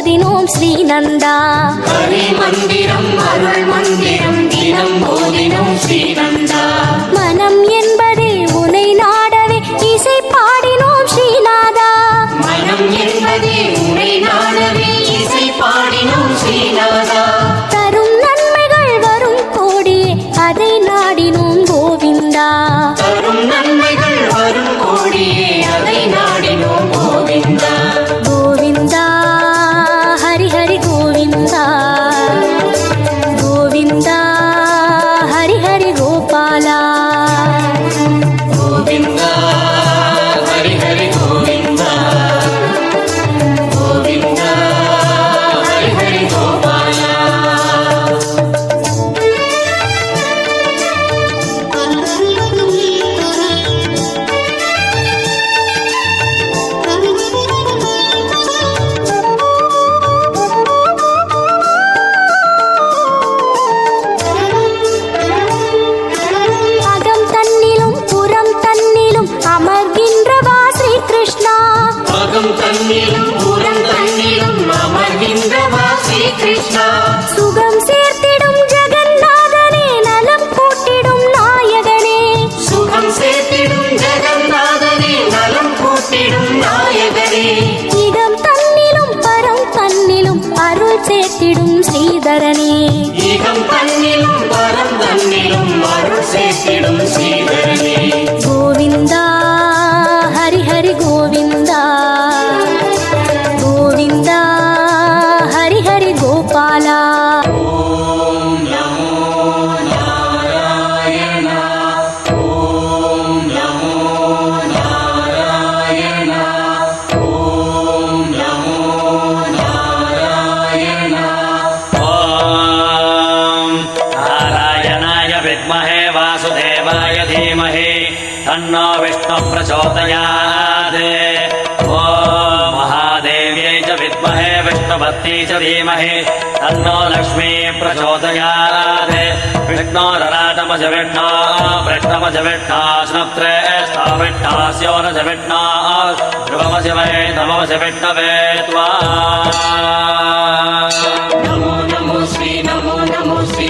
ஓதினோம் ஸ்ரீநந்தா. மந்திரம் அருள் மந்திரம் தினம் போதினும் ஸ்ரீநந்தா. மனம் என்பதே உனை நாடவே இசை பாடினோம் ஸ்ரீநாதா. மனம் என்பதே உனை நாடவே இசை பாடினோம் ஸ்ரீநாதா. தரும் நன்மைகள் வரும் கோடியே அதை நாடினோம் கோவிந்தா. தரும் நன்மைகள் வரும் கோடியே ஸ்ரீதரனே ஈகம் தன்னிலும் பரம் தன்னிலும் அருள் சேர்த்திடும் ஸ்ரீதரனே கோவிந்தா ஹரி ஹரி கோவிந்தா கோவிந்தா ஹரி ஹரி கோபாலா तन्नो विष्णुः प्रचोदयात् ॐ महादेव्यै च विद्महे विष्णुभक्त्यै च धीमहि तन्नो लक्ष्मी प्रचोदयात् विष्णोरराटमज विष्णो पृष्ठमज विष्णो स्नप्त्रेष्ठो विष्णास्योरज विष्णो ध्रुवमज वै नममज विष्णवे त्वा नमो नमो श्री नमो नमो श्री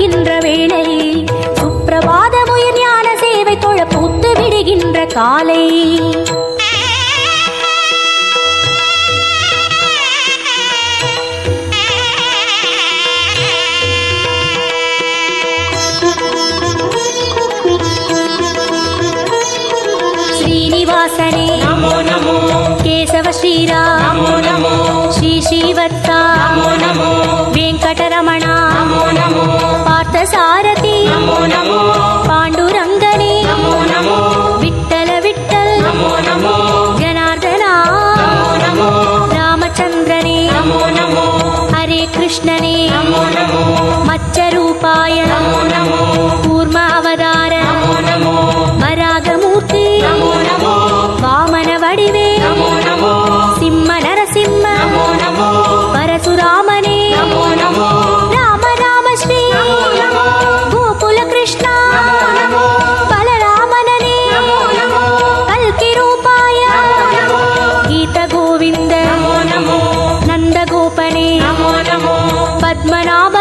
விடுகின்ற வேளை சுப்பிரபாதம் உயிர் ஞான சேவை தொழ பூத்து விடுகின்ற காலை. ஸ்ரீனிவாசனே நமோ நமோ. கேசவ ஸ்ரீரா நமோ நமோ. ஸ்ரீ ஸ்ரீவத்தா நமோ நமோ. வெங்கடரமணா நமோ நமோ. పార్థసారథి. నమో నమో. പത്മനാഭ